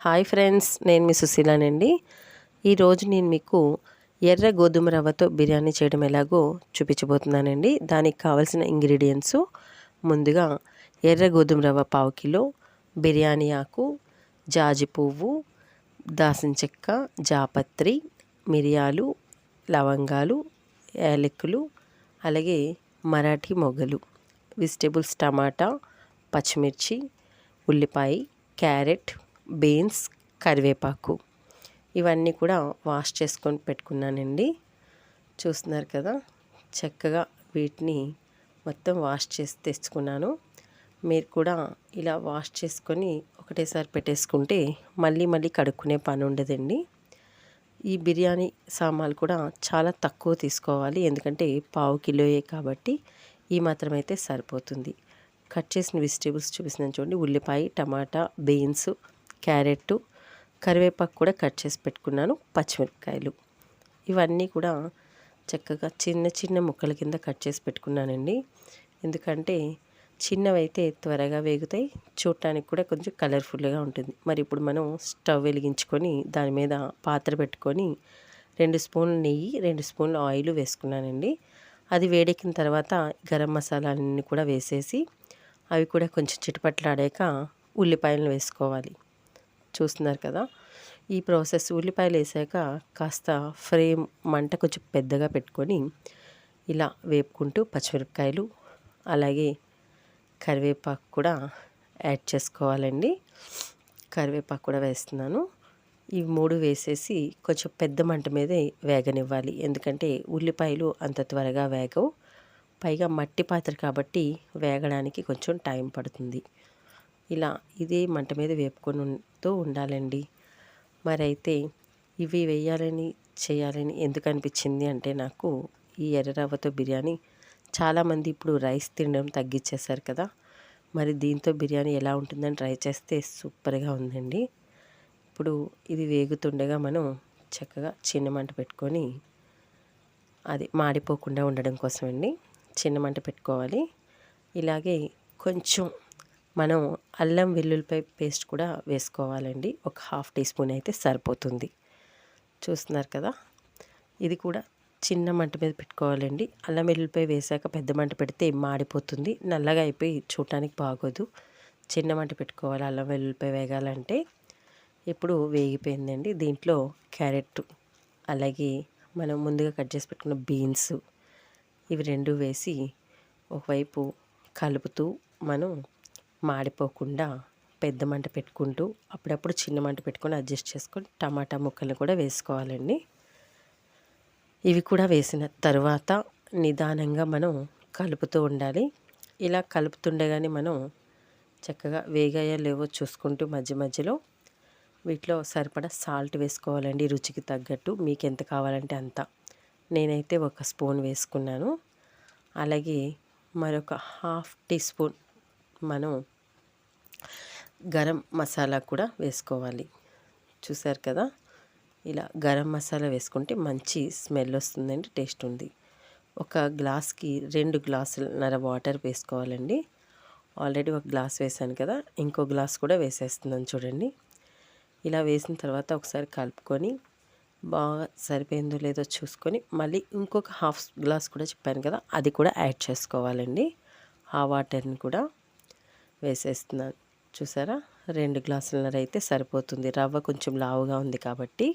Hi friends నేను మీ సుశీలానండి. ఈరోజు నేను మీకు ఎర్ర గోధుమ రవ్వతో బిర్యానీ చేయడం ఎలాగో చూపించబోతున్నానండి. దానికి కావలసిన ఇంగ్రీడియంట్స్ ముందుగా ఎర్ర గోధుమ రవ్వ పావు కిలో బిర్యానీ ఆకు జాజి పువ్వు దాసిన చెక్క జాపత్రి మిరియాలు లవంగాలు యాలక్కులు అలాగే మరాఠీ మొగ్గలు వెజిటేబుల్స్ టమాటా పచ్చిమిర్చి ఉల్లిపాయ క్యారెట్ బీన్స్ కరివేపాకు ఇవన్నీ కూడా వాష్ చేసుకొని పెట్టుకున్నానండి. చూస్తున్నారు కదా చక్కగా వీటిని మొత్తం వాష్ చేసి తెచ్చుకున్నాను. మీరు కూడా ఇలా వాష్ చేసుకొని ఒకటేసారి పెట్టేసుకుంటే మళ్ళీ మళ్ళీ కడుక్కునే పని ఉండదండి. ఈ బిర్యానీ సామాన్లు కూడా చాలా తక్కువ తీసుకోవాలి ఎందుకంటే పావు కిలోయే కాబట్టి ఈ మాత్రం అయితే సరిపోతుంది. కట్ చేసిన వెజిటేబుల్స్ చూపిస్తున్నాను చూడండి ఉల్లిపాయ టమాటా బీన్స్ క్యారెట్ కరివేపాకు కూడా కట్ చేసి పెట్టుకున్నాను పచ్చిమిరపకాయలు. ఇవన్నీ కూడా చక్కగా చిన్న చిన్న ముక్కల కింద కట్ చేసి పెట్టుకున్నానండి. ఎందుకంటే చిన్నవైతే త్వరగా వేగుతాయి చూడటానికి కూడా కొంచెం కలర్ఫుల్గా ఉంటుంది. మరి ఇప్పుడు మనం స్టవ్ వెలిగించుకొని దాని మీద పాత్ర పెట్టుకొని రెండు స్పూన్లు నెయ్యి రెండు స్పూన్లు ఆయిల్ వేసుకున్నానండి. అది వేడెక్కిన తర్వాత గరం మసాలాలన్నీ కూడా వేసేసి అవి కూడా కొంచెం చిటపట్లాడాక ఉల్లిపాయలను వేసుకోవాలి. చూస్తున్నారు కదా. ఈ ప్రాసెస్ ఉల్లిపాయలు వేసాక కాస్త ఫ్రేమ్ మంట కొంచెం పెద్దగా పెట్టుకొని ఇలా వేపుకుంటూ పచ్చిమిరపకాయలు అలాగే కరివేపాకు కూడా యాడ్ చేసుకోవాలండి. కరివేపాకు కూడా వేస్తున్నాను. ఈ మూడు వేసేసి కొంచెం పెద్ద మంట మీదే వేగనివ్వాలి. ఎందుకంటే ఉల్లిపాయలు అంత త్వరగా వేగవు. పైగా మట్టి పాత్ర కాబట్టి వేగడానికి కొంచెం టైం పడుతుంది. ఇలా ఇదే మంట మీద వేపుకొనితో ఉండాలండి. మరైతే ఇవి వేయాలని చేయాలని ఎందుకు అనిపించింది అంటే నాకు ఈ ఎర్ర రవ్వతో బిర్యానీ చాలామంది ఇప్పుడు రైస్ తినడం తగ్గించేశారు కదా. మరి దీంతో బిర్యానీ ఎలా ఉంటుందని ట్రై చేస్తే సూపర్గా ఉందండి. ఇప్పుడు ఇది వేగుతుండగా మనం చక్కగా చిన్న మంట పెట్టుకొని అది మాడిపోకుండా ఉండడం కోసమండి. చిన్న మంట పెట్టుకోవాలి. ఇలాగే కొంచెం మనం అల్లం వెల్లుల్లిపాయ పేస్ట్ కూడా వేసుకోవాలండి. ఒక హాఫ్ టీ స్పూన్ అయితే సరిపోతుంది. చూస్తున్నారు కదా? ఇది కూడా చిన్న మంట మీద పెట్టుకోవాలండి. అల్లం వెల్లుల్లిపాయ వేసాక పెద్ద మంట పెడితే మాడిపోతుంది. నల్లగా అయిపోయి చూడటానికి బాగోదు. చిన్న మంట పెట్టుకోవాలి అల్లం వెల్లుల్లిపాయ వేగాలంటే. ఇప్పుడు వేగిపోయిందండి. దీంట్లో క్యారెట్ అలాగే మనం ముందుగా కట్ చేసి పెట్టుకున్న బీన్స్ ఇవి రెండు వేసి ఒకవైపు కలుపుతూ మనం మాడిపోకుండా పెద్ద మంట పెట్టుకుంటూ అప్పుడప్పుడు చిన్న మంట పెట్టుకొని అడ్జస్ట్ చేసుకొని టమాటా ముక్కలు కూడా వేసుకోవాలండి. ఇవి కూడా వేసిన తర్వాత నిదానంగా మనం కలుపుతూ ఉండాలి. ఇలా కలుపుతుండగానే మనం చక్కగా వేగాయో లేవో చూసుకుంటూ మధ్య మధ్యలో వీటిలో సరిపడా సాల్ట్ వేసుకోవాలండి రుచికి తగ్గట్టు. మీకు ఎంత కావాలంటే అంత. నేనైతే ఒక స్పూన్ వేసుకున్నాను. అలాగే మరొక హాఫ్ టీ స్పూన్ మనం గరం మసాలా కూడా వేసుకోవాలి. చూసారు కదా? ఇలా గరం మసాలా వేసుకుంటే మంచి స్మెల్ వస్తుందండి టేస్ట్ ఉంది. ఒక గ్లాస్కి రెండు గ్లాసులన్నర వాటర్ వేసుకోవాలండి. ఆల్రెడీ ఒక గ్లాస్ వేసాను కదా ఇంకో గ్లాస్ కూడా వేసేస్తున్నాను చూడండి. ఇలా వేసిన తర్వాత ఒకసారి కలుపుకొని బాగా సరిపోయిందో లేదో చూసుకొని మళ్ళీ ఇంకొక హాఫ్ గ్లాస్ కూడా చెప్పాను కదా అది కూడా యాడ్ చేసుకోవాలండి. ఆ వాటర్ని కూడా వేసేస్తున్నాను. చూసారా? రెండు గ్లాసులన్నర అయితే సరిపోతుంది. రవ్వ కొంచెం లావుగా ఉంది కాబట్టి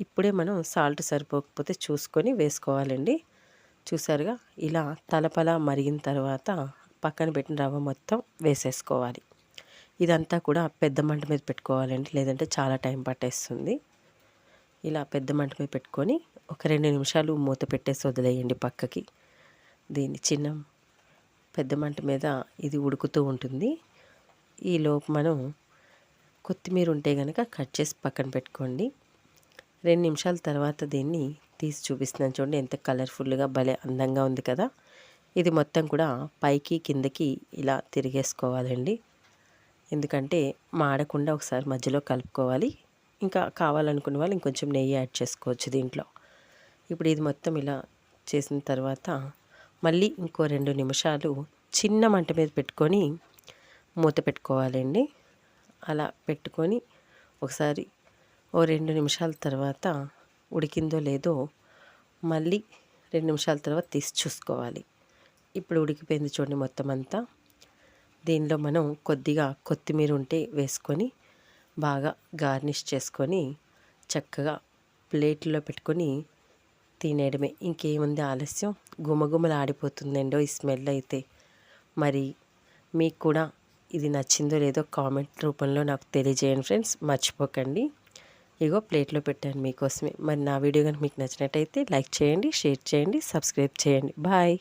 ఇప్పుడే మనం సాల్ట్ సరిపోకపోతే చూసుకొని వేసుకోవాలండి. చూసారుగా? ఇలా తలపల మరిగిన తర్వాత పక్కన పెట్టిన రవ్వ మొత్తం వేసేసుకోవాలి. ఇదంతా కూడా పెద్ద మంట మీద పెట్టుకోవాలండి. లేదంటే చాలా టైం పట్టేస్తుంది. ఇలా పెద్ద మంట మీద పెట్టుకొని ఒక రెండు నిమిషాలు మూత పెట్టేసి వదిలేయండి పక్కకి. దీన్ని చిన్న పెద్ద మంట మీద ఇది ఉడుకుతూ ఉంటుంది. ఈలోపు మనం కొత్తిమీర ఉంటే కనుక కట్ చేసి పక్కన పెట్టుకోండి. రెండు నిమిషాల తర్వాత దీన్ని తీసి చూపిస్తున్నాను చూడండి ఎంత కలర్ఫుల్గా భలే అందంగా ఉంది కదా. ఇది మొత్తం కూడా పైకి కిందకి ఇలా తిరిగేసుకోవాలండి. ఎందుకంటే మాడకుండా ఒకసారి మధ్యలో కలుపుకోవాలి. ఇంకా కావాలనుకున్న వాళ్ళు ఇంకొంచెం నెయ్యి యాడ్ చేసుకోవచ్చు దీంట్లో. ఇప్పుడు ఇది మొత్తం ఇలా చేసిన తర్వాత మళ్ళీ ఇంకో రెండు నిమిషాలు చిన్న మంట మీద పెట్టుకొని మూత పెట్టుకోవాలండి. అలా పెట్టుకొని ఒకసారి ఓ రెండు నిమిషాల తర్వాత ఉడికిందో లేదో మళ్ళీ రెండు నిమిషాల తర్వాత తీసి చూసుకోవాలి. ఇప్పుడు ఉడికిపోయింది చూడండి మొత్తం అంతా. దీనిలో మనం కొద్దిగా కొత్తిమీర ఉంటే వేసుకొని బాగా గార్నిష్ చేసుకొని చక్కగా ప్లేట్లో పెట్టుకొని తినేయడమే. ఇంకేముంది ఆలస్యం? గుమగుమలాడిపోతుందండో ఈ స్మెల్ అయితే. మరి మీకు కూడా ఇది నచ్చిందో లేదో కామెంట్ రూపంలో నాకు తెలియజేయండి ఫ్రెండ్స్. మర్చిపోకండి. ఇగో ప్లేట్లో పెట్టాను మీకోసమే. మరి నా వీడియో కనుక మీకు నచ్చినట్టయితే లైక్ చేయండి షేర్ చేయండి సబ్స్క్రైబ్ చేయండి. బాయ్.